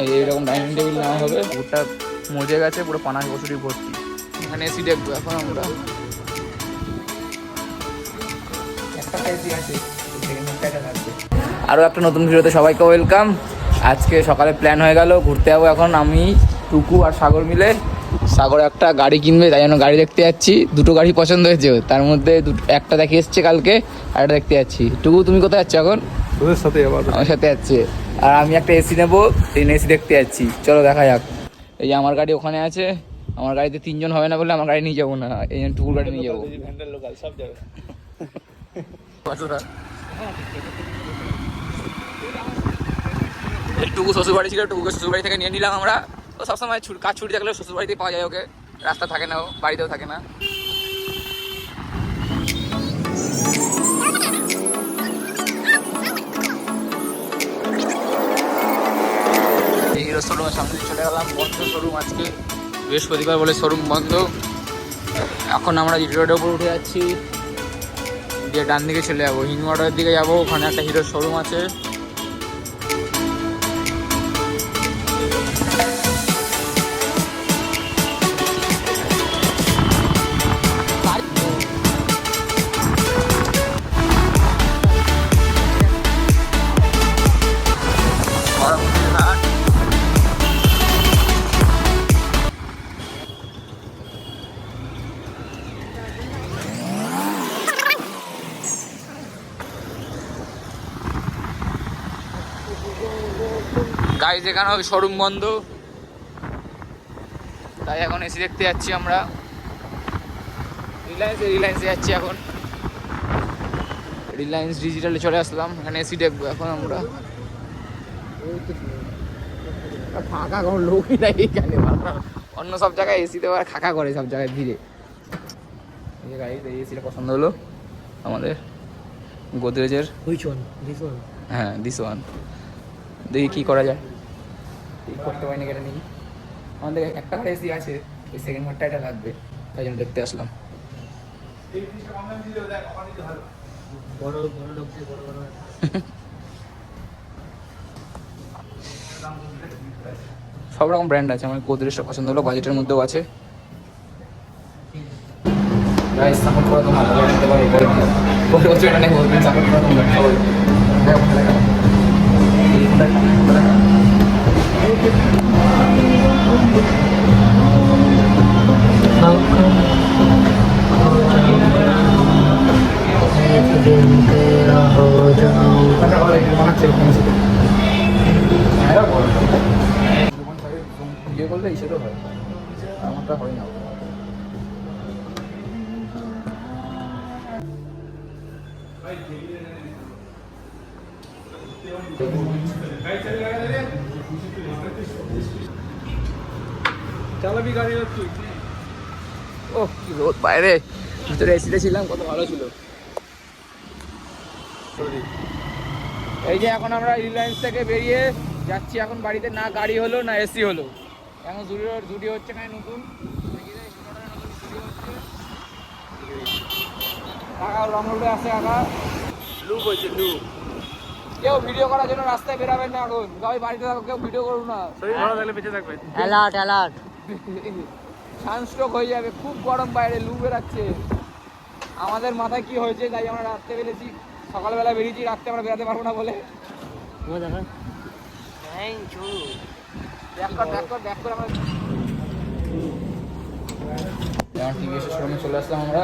এই এইরকম dining table নেওয়া হবে। ওটা মজে গেছে পুরো পানাশ বছরই ভর্তি। এখানে এসি দেখব এখন আমরা। আরও একটা নতুন ভিডিওতে সবাইকে ওয়েলকাম আজকে সকালে প্ল্যান হয়ে গেল ঘুরতে যাব এখন আমি টুকু আর সাগর মিলে। সাগর একটা গাড়ি কিনবে তাই জন্য গাড়ি দেখতে যাচ্ছি। দুটো গাড়ি পছন্দ হয়েছে তার মধ্যে একটা দেখে এসছে কালকে আর একটা দেখতে যাচ্ছি। টুকু তুমি কোথায় যাচ্ছ এখন? তোদের সাথে আমার সাথে যাচ্ছে। আর আমি একটা এসি নেব এই এসি দেখতে যাচ্ছি। চলো দেখা যাক। এই যে আমার গাড়ি ওখানে আছে আমার গাড়িতে তিনজন হবে না বলে আমার গাড়ি নিয়ে যাব না এই জন্য টুকুর গাড়ি নিয়ে যাব লোকাল সব যাবে এই টুকু শ্বশুরবাড়ি ছিল, টুকুকে শ্বশুরবাড়ি থেকে নিয়ে নিলাম আমরা। ও সবসময় ছুট কাজ ছুটি থাকলে শ্বশুর বাড়িতে পাওয়া যায় ওকে। রাস্তা থাকে না ও, বাড়িতেও থাকে না। হিরো শোরুমের সামনে চলে গেলাম, বন্ধ শোরুম বৃহস্পতিবার বলে শোরুম বন্ধ। এখন আমরা জিটি রোডের উপর উঠে যাচ্ছি। দিয়ে ডান দিকে চলে যাব। হিন্দুয়াটার দিকে যাব। ওখানে একটা হিরোর শোরুম আছে। গাড়ি যেখানে হবে শোরুম বন্ধ। তাই এখন এসি দেখতে যাচ্ছি আমরা। রিলায়েন্সে রিলায়েন্সে যাচ্ছি এখন। রিলায়েন্স ডিজিটালে চলে আসলাম এখানে এসি দেখব এখন আমরা। ফাঁকা কোনো লোকই নাই এখানে। অন্য সব জায়গায় এসিতে আবার খাকা করে সব জায়গায় ধীরে এই যে গাড়ি এই এসিটা পছন্দ হলো আমাদের। গোদরেজের? This one? হ্যাঁ দিস ওয়ান দেখি কী করা যায়। এই করতে পারি না কেটে নিই আমাদের একটা ঘরে এসি আছে ওই সেকেন্ড ঘরটা এটা লাগবে, তাই জন্য দেখতে আসলাম। সব রকম ব্র্যান্ড আছে, আমার গোদরেজটা পছন্দ হলো বাজেটের মধ্যেও আছে। গাইস সাপোর্ট করো তোমার ভালো নিতে পারো করে দিও পরে বছর এটা নেই বলবেন সাপোর্ট করো তোমরা, সবাই। বিয়ে করলে এইসবও হয় আমারটা হয় না চালাবি গাড়ি তুই। ও কি রোদ বাইরে। ভিতরে এসিতে ছিলাম কত ভালো ছিল। এই যে এখন আমরা রিলায়েন্স থেকে বেরিয়ে যাচ্ছি এখন বাড়িতে না গাড়ি হলো না এসি হলো। এখন জুডিও জুডিও হচ্ছে এখানে নতুন। কাকা রং রোডে আছে কাকা লুক হয়েছে লুক। কেউ ভিডিও করার জন্য রাস্তায় বেরাবেন না এখন সবাই বাড়িতে থাকো কেউ ভিডিও করুন না। শরীর ভালো থাকলে বেঁচে থাকবে অ্যালার্ট অ্যালার্ট সানস্ট্রোক হয়ে যাবে খুব গরম বাইরে লু বেরাচ্ছে। আমাদের মাথায় কি হয়েছে তাই আমরা রাত্রে বেরিয়েছি সকালবেলা বেরিয়েছি রাত্রে আমরা বেরাতে পারব না বলে। ও থ্যাংক ইউ ব্যাক কর ব্যাক কর ব্যাক কর আমরা। টিভিএস শোরুমে চলে আসলাম আমরা।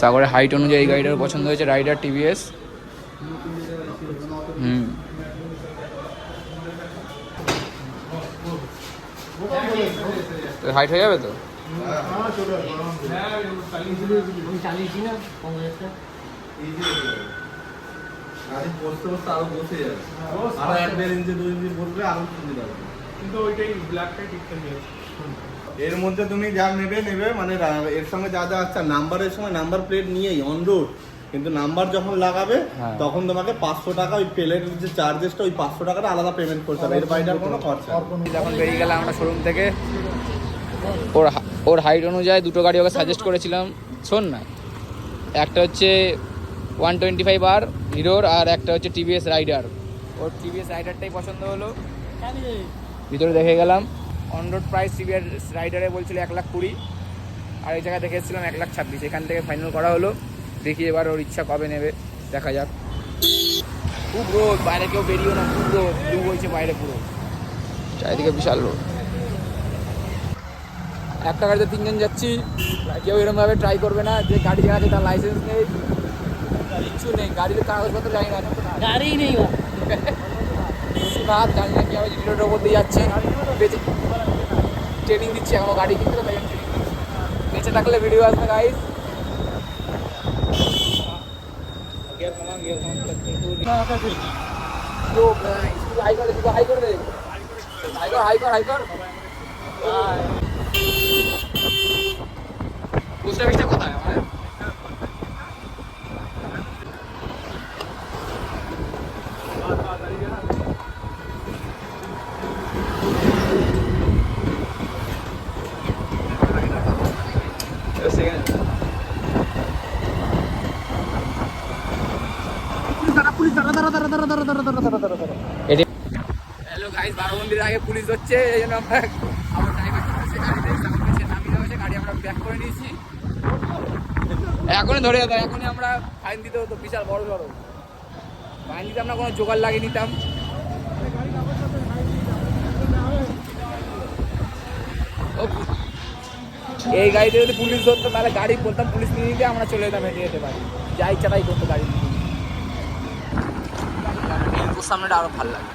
সাগরের হাইট অনুযায়ী গাড়িটার পছন্দ হয়েছে রাইডার টিভিএস হুম হাইট হয়ে যাবে তো আমি চালিয়েছি না কংগ্রেসটা গাড়ি বসতে বসতে আরও বসে যাবে আরও এক দেড় ইঞ্চি দুই ইঞ্চি বসবে আরও সুবিধা হবে কিন্তু ওইটাই ব্ল্যাকটাই ঠিকঠাক নিয়ে এর মধ্যে তুমি যা নেবে নেবে। মানে এর সঙ্গে যা যা আচ্ছা নাম্বারের সময় নাম্বার প্লেট নিয়েই অন রোড কিন্তু নাম্বার যখন লাগাবে হ্যাঁ। তখন তোমাকে পাঁচশো টাকা ওই প্লেটের যে চার্জেসটা ওই পাঁচশো টাকাটা আলাদা পেমেন্ট করতে হবে এর বাইরে আর কোনো খরচা যখন বেরিয়ে গেলাম আমরা শোরুম থেকে। ওর ওর হাইট অনুযায়ী দুটো গাড়ি ওকে সাজেস্ট করেছিলাম। শোন না একটা হচ্ছে ওয়ান টোয়েন্টি ফাইভ আর হিরোর আর একটা হচ্ছে টিভিএস রাইডার ওর টিভিএস রাইডারটাই পছন্দ হলো। ভিতরে দেখে গেলাম। অন রোড প্রাইস টিভিএস রাইডারে বলছিল এক লাখ কুড়ি আর এই জায়গায় দেখে এসেছিলাম এক লাখ ছাব্বিশ। এখান থেকে ফাইনাল করা হলো। দেখি এবার ওর ইচ্ছা কবে নেবে দেখা যাক। খুব রোদ বাইরে কেউ বেরিয়েও না খুব রোদ লু বলছে বাইরে পুরো। চারিদিকে বিশাল রোদ। একটা গাড়িতে তিনজন যাচ্ছি কেউ এরকমভাবে ট্রাই করবে না যে গাড়ি চালাচ্ছে তার লাইসেন্স নেই। কিচ্ছু নেই গাড়িতে কাগজপত্র জানি না। গাড়ি নেই বা। না জানি না কীভাবে জিনিসটার উপর দিয়ে যাচ্ছি। বেঁচে ট্রেনিং দিচ্ছি এখনও গাড়ি কিনতে। বেঁচে থাকলে ভিডিও আসবে গাইস গিয়ার কমা গিয়ার কমা হাই করে দিবো হাই করে দে হাই কর হাই হ্যালো গাইস আগে পুলিশ হচ্ছে এই জন্য আমরা আমার ড্রাইভার চলেছে গাড়িতে সামনে নামিয়ে দেওয়া হয়েছে গাড়ি আমরা ব্যাক করে নিয়েছি। এখনই ধরে যেত এখনই আমরা ফাইন দিতে হতো বিশাল বড় সড়ো ফাইন দিতে আমরা কোনো জোগাড় লাগিয়ে নিতাম। ও, এই গাড়িতে যদি পুলিশ ধরতো তাহলে গাড়ি বলতাম পুলিশ নিয়ে নিতে আমরা চলে যেতাম হেঁটে যেতে পারি। যা ইচ্ছা তাই করতো গাড়ি নিয়ে। সামনেটা আরও ভালো লাগে।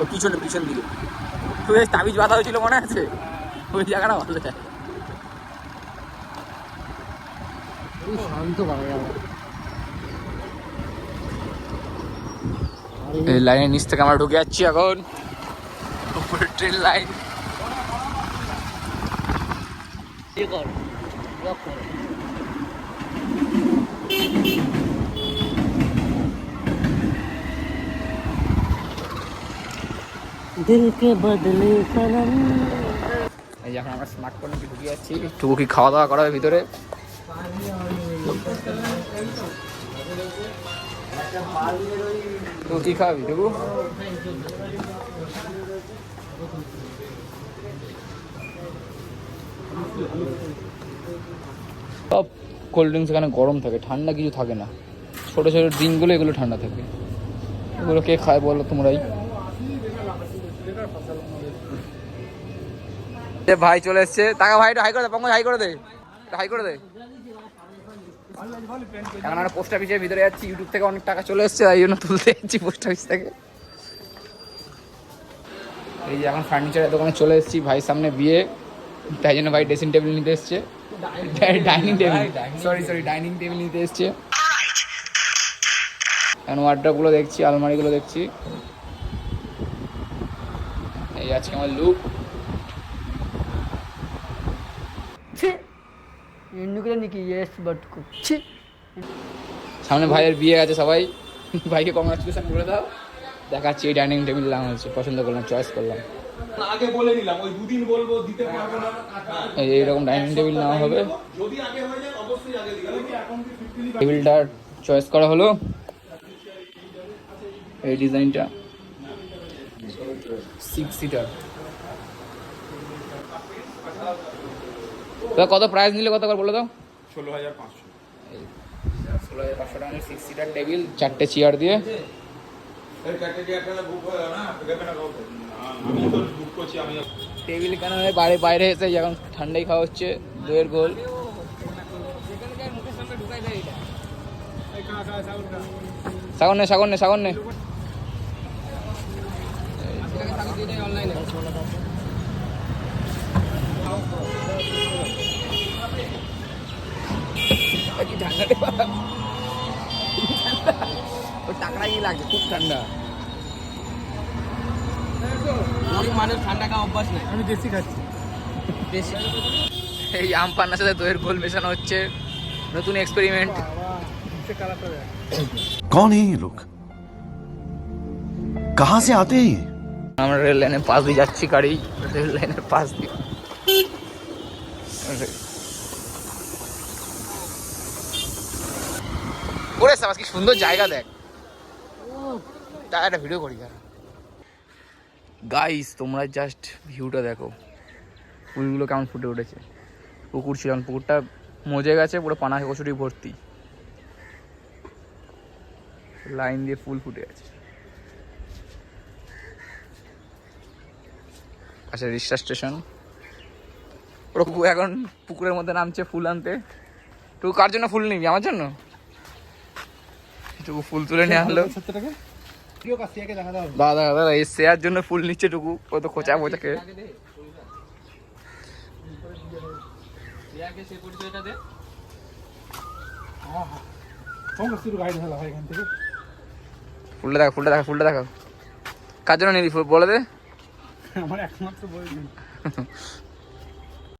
ওই পিছনে পিছন দিকে। তুই ওই তাবিজ বাঁধা হয়েছিল মনে আছে? ওই জায়গাটা ভালো লাগে। শান্ত এই লাইনের নিচ থেকে আমরা ঢুকে যাচ্ছি এখন। উপরে ট্রেন লাইন। ইয়ে কর। লক কর দিল কে বদলে সনম এই এখন আমরা স্মার্টফোনে ঢুকে যাচ্ছি। টুকু কি খাওয়া দাওয়া করা হবে ভিতরে? টুকু কি খাওয়াবি টুকু? সব কোল্ড ড্রিঙ্কস এখানে গরম থাকে, ঠান্ডা কিছু থাকে না। ছোটো ছোটো ড্রিঙ্কগুলো এগুলো ঠান্ডা থাকে। এগুলো কে খায় বলো তোমরাই? এ ভাই চলে এসছে। টাকা ভাই হাই করে দে পঙ্কজ হাই করে দে। হাই করে দে। এখন আমরা পোস্ট অফিসের ভিতরে যাচ্ছি ইউটিউব থেকে অনেক টাকা চলে এসছে তাই জন্য তুলতে যাচ্ছি পোস্ট অফিস থেকে। এই যে এখন ফার্নিচারের দোকানে চলে এসেছি ভাই সামনে বিয়ে। তাই জন্য ভাই ড্রেসিং টেবিল নিতে এসছে। Dining table sorry sorry dining table নিতে এসছে। এখন ওয়ার্ড্রপগুলো দেখছি আলমারিগুলো দেখছি। এই আজকে আমার লুক ఎందుకు నీకు ఏస్ పట్టుకో ছি সামনে ভাইয়ের বিয়ে আছে সবাই ভাইকে কংগ্রাচুলেশন বলে দাও দেখাচ্ছি এই ডাইনিং টেবিল নাম হচ্ছে পছন্দ করলাম চয়েস করলাম আগে বলে দিলাম ওই দুদিন বলবো দিতে পারবো না এই এইরকম ডাইনিং টেবিল নেওয়া হবে যদি আগে হয়ে যায় অবশ্যই আগে দিলাম এখন কি ফিফটি টেবিলটা চয়েস করা হলো এই ডিজাইনটা সিক্স সিটার তো কত প্রাইস নিলে কত করে বলে দাও? ষোলো হাজার পাঁচশো। ষোলো হাজার পাঁচশো টাকা সিক্স সিটার টেবিল চারটে চেয়ার দিয়ে। টেবিল কেন বাইরে বাইরে এসে এখন ঠান্ডাই খাওয়া হচ্ছে দইয়ের গোল। সাগর নে সাগর নে সাগর নে। কি ঠান্ডা রে বাবা। ওর টাকরাই লাগছে খুব ঠান্ডা গরিব মানুষ ঠান্ডা খাওয়া অভ্যাস নাই আমি দেশি খাচ্ছি বেশি এই আম পান্নার সাথে দইয়ের গোল মেশানো হচ্ছে নতুন এক্সপেরিমেন্ট নিচে কালারটা দেখ कौन है ये लोग कहां से आते हैं ये আমরা রেল লাইনের পাশ দিয়ে যাচ্ছি গাড়ি রেল লাইনের পাশ দিয়ে ওরে সাবাস কি সুন্দর জায়গা দেখ। তার একটা ভিডিও করি গাইস তোমরা জাস্ট ভিউটা দেখো। ফুলগুলো কেমন ফুটে উঠেছে। পুকুর ছিল পুকুরটা মজে গেছে, পুরো পানা কচুরি ভর্তি। লাইন দিয়ে ফুল ফুটে আছে আচ্ছা রিক্সা স্টেশন। এখন পুকুরের মধ্যে নামছে ফুল আনতে। তুই কার জন্য ফুল নিবি? আমার জন্য? টুকু ফুল তুলে নিয়ে আনলো দাদা দাদা এই শেয়ার জন্য ফুল নিচ্ছে টুকু। ও তো খোঁচা থেকে ফুলটা দেখো ফুলটা দেখো ফুলটা দেখো। কার জন্য নিলি ফুল? বলে দে। আমার একমাত্র বই